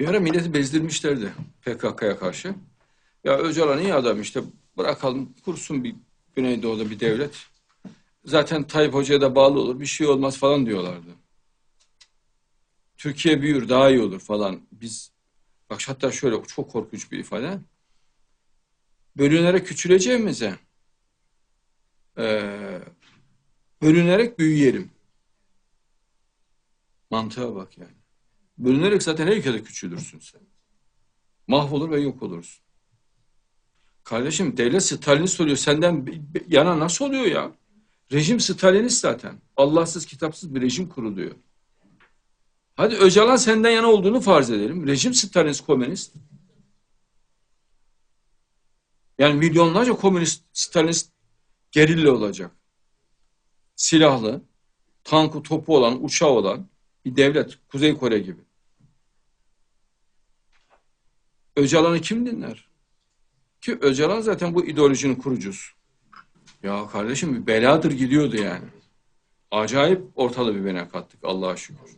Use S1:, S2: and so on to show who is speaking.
S1: Bir ara milleti bezdirmişlerdi PKK'ya karşı. Ya Öcalan iyi adam işte bırakalım kursun bir Güneydoğu'da bir devlet. Zaten Tayyip Hoca'ya da bağlı olur bir şey olmaz falan diyorlardı. Türkiye büyür daha iyi olur falan. Biz bak hatta şöyle çok korkunç bir ifade. Bölünerek küçüleceğimize eee bölünerek büyüyelim. Mantığa bak yani. Bölünerek zaten her ülkede küçülürsün sen. Mahvolur ve yok olursun. Kardeşim devlet Stalinist oluyor. Senden yana nasıl oluyor ya? Rejim Stalinist zaten. Allahsız kitapsız bir rejim kuruluyor. Hadi Öcalan senden yana olduğunu farz edelim. Rejim Stalinist, komünist. Yani milyonlarca komünist, Stalinist gerilla olacak. Silahlı, tankı, topu olan, uçağı olan bir devlet. Kuzey Kore gibi. Öcalan'ı kim dinler? Ki Öcalan zaten bu ideolojinin kurucusu. Ya kardeşim bir beladır gidiyordu yani. Acayip ortalığı bir bene kattık Allah'a şükür.